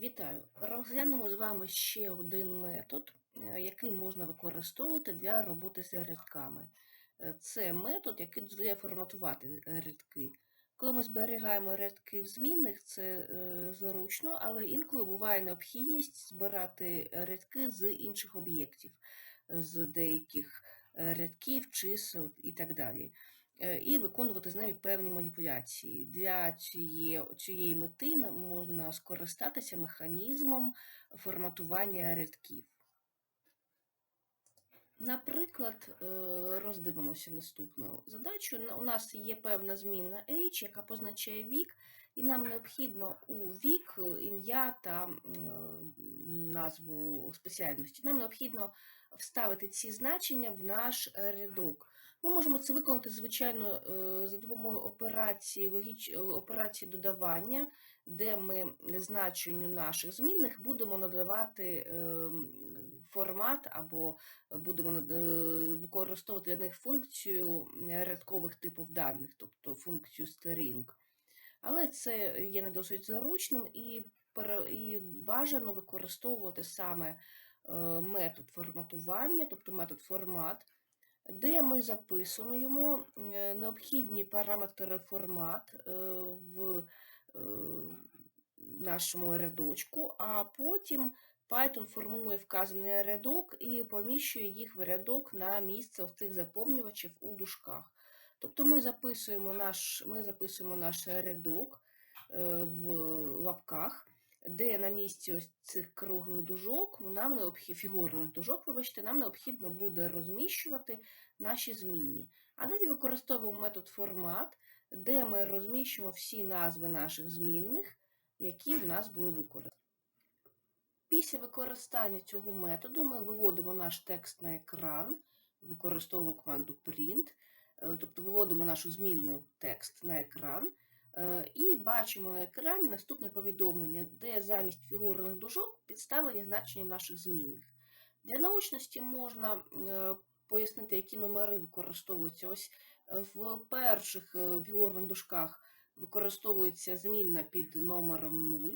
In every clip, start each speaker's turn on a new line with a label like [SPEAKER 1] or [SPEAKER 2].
[SPEAKER 1] Вітаю! Розглянемо з вами ще один метод, е, який можна використовувати для роботи з рядками. Е, Це метод, який дозволяє форматувати рядки. Коли ми зберігаємо рядки в змінних, це е, зручно, але інколи буває необхідність збирати рядки з інших об'єктів, з деяких рядків, чисел і так далі. Е, І виконувати з ними певні маніпуляції. Для цієї, цієї мети можна скористатися механізмом форматування рядків. Наприклад, е, роздивимося наступну задачу. У нас є певна змінна H, яка позначає вік, і нам необхідно у вік е, ім'я та назву спеціальності. Нам необхідно вставити ці значення в наш рядок. Ми можемо це виконати, звичайно, е, за допомогою операції, логіч... е, операції додавання, де ми значенню наших змінних будемо надавати е, формат або будемо використовувати для них функцію рядкових типів даних, тобто функцію string. Але це є не досить зручним і, і бажано використовувати саме метод форматування, тобто метод формат, де ми записуємо е, необхідні параметри формат е, в е, нашому рядочку, а потім Python формує вказаний рядок і поміщує їх в рядок на місце в цих заповнювачів у дужках. Тобто ми записуємо наш, ми записуємо наш рядок в лапках, де на місці ось цих круглих дужок, нам необхідно, фігурних дужок, вибачте, нам необхідно буде розміщувати наші змінні. А далі використовуємо метод формат, де ми розміщуємо всі назви наших змінних, які в нас були використані. Після використання цього методу ми виводимо наш текст на екран, використовуємо команду print, е, тобто виводимо нашу змінну текст на екран, і бачимо на екрані наступне повідомлення, де замість фігурних дужок підставлені значення наших змінних. Для научності можна е, пояснити, які номери використовуються. Ось е, в перших е, фігурних дужках використовується змінна під номером 0.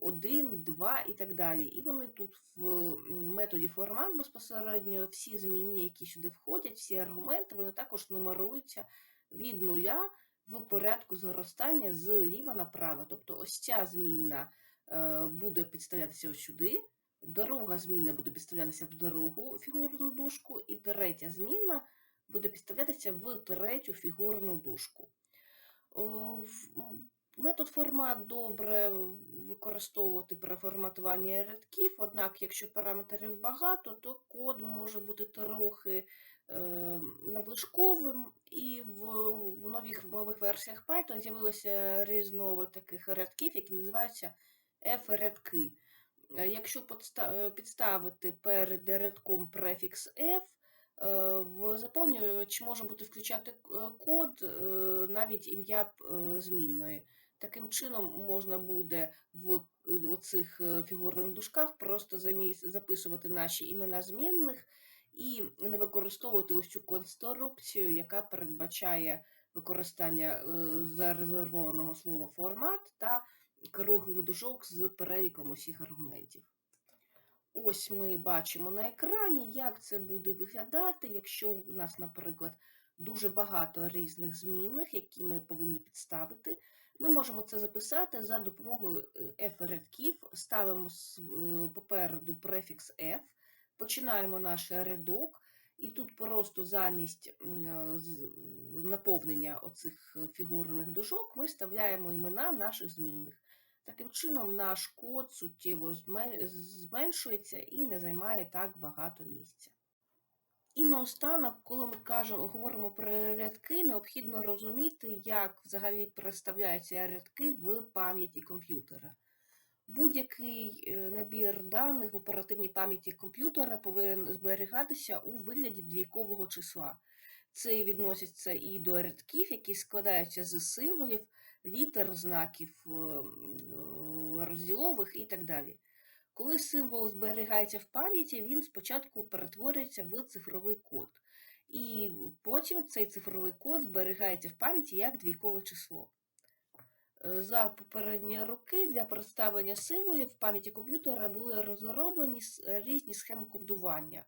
[SPEAKER 1] 1, 2 і так далі. І вони тут в методі формат безпосередньо всі змінні, які сюди входять, всі аргументи, вони також нумеруються від нуля в порядку зростання зліва направо. Тобто ось ця змінна е, буде підставлятися ось сюди, друга змінна буде підставлятися в другу фігурну дужку, і третя змінна буде підставлятися в третю фігурну дужку. Метод формат добре використовувати при форматуванні рядків, однак, якщо параметрів багато, то код може бути трохи надлишковим, і в нових, нових версіях Python з'явилося різновид таких рядків, які називаються F-рядки. Е, Якщо е, підставити перед рядком префікс F, Е, В заповнювач може бути включати е, код, е, навіть ім'я е, змінної. Таким чином можна буде в е, оцих е, фігурних дужках просто заміс- записувати наші імена змінних і не використовувати ось цю конструкцію, яка передбачає використання е, зарезервованого слова формат та круглих дужок з переліком усіх аргументів. Ось ми бачимо на екрані, як це буде виглядати, якщо у нас, наприклад, дуже багато різних змінних, які ми повинні підставити. Ми можемо це записати за допомогою е, F-рядків, ставимо е, попереду префікс F, починаємо наш рядок, і тут просто замість е, наповнення оцих фігурних дужок ми вставляємо імена наших змінних. Таким чином, наш код суттєво зменшується і не займає так багато місця. І наостанок, коли ми кажемо, говоримо про рядки, необхідно розуміти, як взагалі переставляються рядки в пам'яті комп'ютера. Будь-який е, набір даних в оперативній пам'яті комп'ютера повинен зберігатися у вигляді двійкового числа. Це відноситься і до рядків, які складаються з символів, літер, знаків е, е, розділових і так далі. Коли символ зберігається в пам'яті, він спочатку перетворюється в цифровий код. І потім цей цифровий код зберігається в пам'яті як двійкове число. Е, За попередні роки для представлення символів в пам'яті комп'ютера були розроблені різні схеми кодування.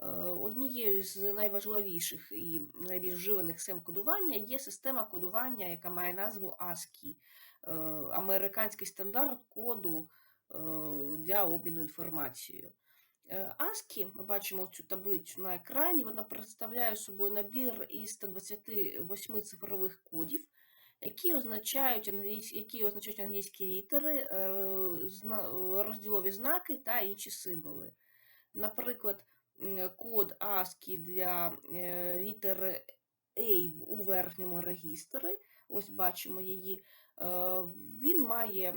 [SPEAKER 1] Е, Однією з найважливіших і найбільш вживаних схем кодування є система кодування, яка має назву ASCII, е, американський стандарт коду е, для обміну інформацією. Е, ASCII, ми бачимо цю таблицю на екрані, вона представляє собою набір із 128 цифрових кодів, які означають англійські, які означають англійські літери, е, розділові знаки та інші символи. Наприклад, код ASCII для е, літери A у верхньому регістрі, ось бачимо її, е, він має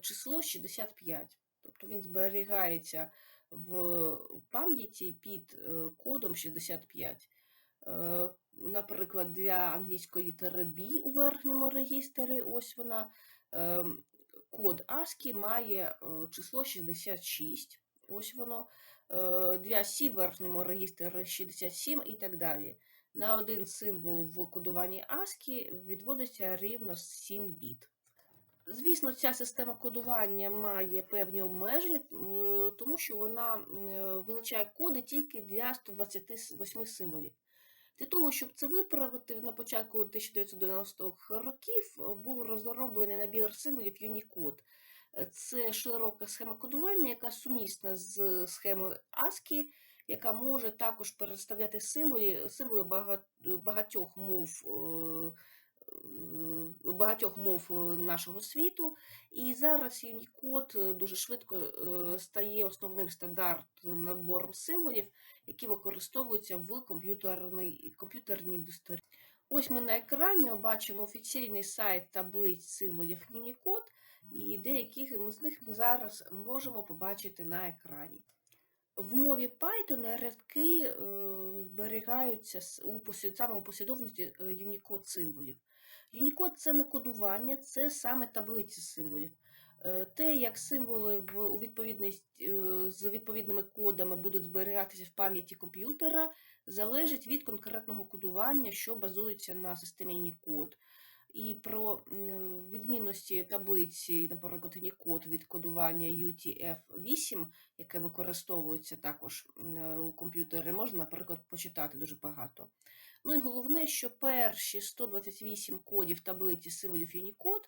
[SPEAKER 1] число 65, тобто він зберігається в пам'яті під е, кодом 65. Е, Наприклад, для англійської літери B у верхньому регістрі, ось вона, е, код ASCII має е, число 66, ось воно, для C в верхньому регістрі 67 і так далі. На один символ в кодуванні ASCII відводиться рівно 7 біт. Звісно, ця система кодування має певні обмеження, тому що вона визначає коди тільки для 128 символів. Для того, щоб це виправити, на початку 1990-х років е, був розроблений набір символів Unicode. Е, Це широка схема кодування, яка сумісна з схемою ASCII, яка може також переставляти символи, символи багатьох мов. Багатьох мов е, нашого світу, і зараз Unicode е, дуже швидко е, стає основним стандартним набором символів, які використовуються в комп'ютерній комп'ютерній індустрії. Ось ми на екрані бачимо офіційний сайт таблиць символів Unicode, і деяких з них ми зараз можемо побачити на екрані. В мові Python рядки зберігаються у саме у послідовності Unicode символів. Unicode це не кодування, це саме таблиці символів. Е, Те, як символи в, у відповідність е, з відповідними кодами будуть зберігатися в пам'яті комп'ютера, залежить від конкретного кодування, що базується на системі Unicode. І про відмінності таблиці, наприклад, Unicode від кодування UTF-8, яке використовується також е, у комп'ютері, можна, наприклад, почитати дуже багато. Ну і головне, що перші 128 кодів таблиці символів Unicode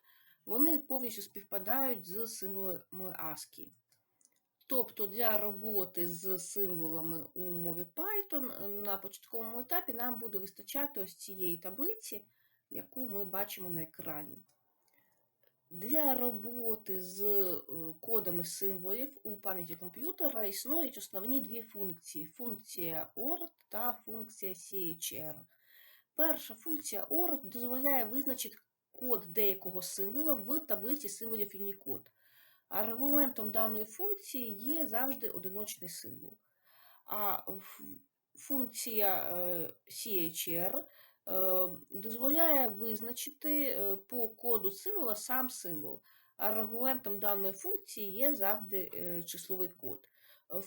[SPEAKER 1] вони повністю співпадають з символами ASCII. Тобто для роботи з символами у мові Python е, на початковому етапі нам буде вистачати ось цієї таблиці, яку ми бачимо на екрані. Для роботи з е, кодами символів у пам'яті комп'ютера існують основні дві функції: функція OR та функція CHR. Перша функція OR дозволяє визначити код деякого символа в таблиці символів Unicode. Аргументом даної функції є завжди одиночний символ. А функція е, CHR дозволяє визначити е, по коду символа сам символ. Аргументом даної функції є завжди е, числовий код.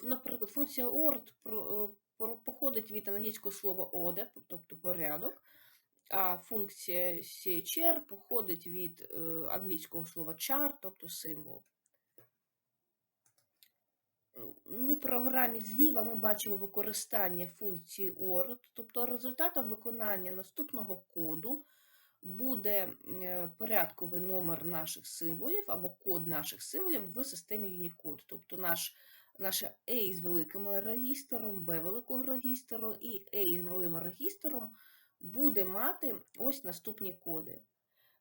[SPEAKER 1] Наприклад, функція ORD е, походить від англійського слова order, тобто порядок, а функція CHR походить від е, англійського слова char, тобто символ. У програмі зліва ми бачимо використання функції OR, тобто результатом виконання наступного коду буде е, порядковий номер наших символів або код наших символів в системі Unicode. Тобто наш, наше A з великим регістром, B великого регістру і A з малим регістром буде мати ось наступні коди.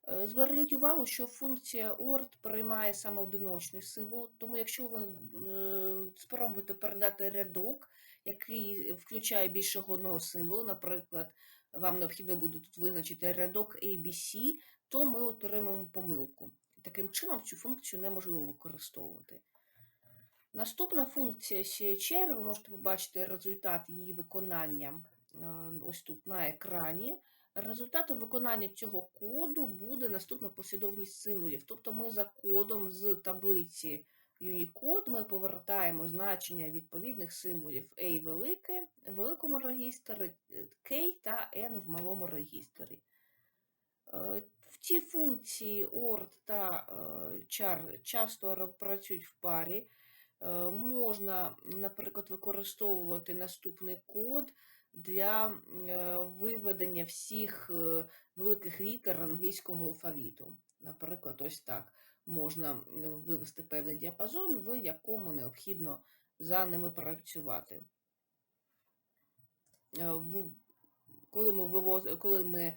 [SPEAKER 1] Е, Зверніть увагу, що функція ORD приймає саме одиночний символ, тому якщо ви е, спробуєте передати рядок, який включає більше одного символу, наприклад, вам необхідно буде тут визначити рядок ABC, то ми отримаємо помилку. Таким чином, цю функцію неможливо використовувати. Наступна функція CHR, ви можете побачити результат її виконання е, ось тут на екрані. Результатом виконання цього коду буде наступна послідовність символів. Тобто ми за кодом з таблиці Unicode ми повертаємо значення відповідних символів A велике в великому регістрі, K та N в малому регістрі. Е, В ті функції OR та е, char часто працюють в парі. Е, Можна, наприклад, використовувати наступний код для е, виведення всіх е, великих літер англійського алфавіту. Наприклад, ось так можна вивести певний діапазон, в якому необхідно за ними працювати. Е, Коли ми, вивоз... коли ми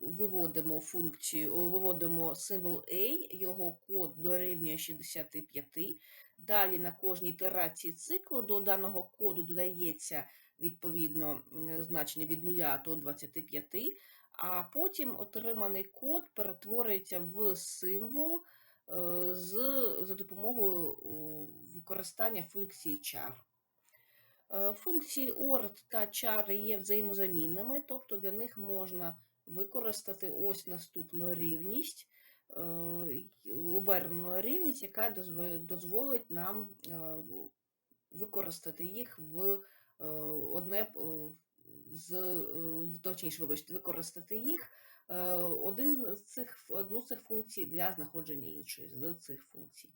[SPEAKER 1] виводимо функцію, виводимо символ A, його код дорівнює 65. Далі на кожній ітерації циклу до даного коду додається відповідно значення від 0 до 25, а потім отриманий код перетворюється в символ е, з, за допомогою використання функції char. Е, Функції OR та char є взаємозамінними, тобто для них можна використати ось наступну рівність, е, обернену рівність, яка дозволить нам використати їх в одне е, з е, точніше, вибачте, використати їх е, один з цих одну з цих функцій для знаходження іншої з цих функцій.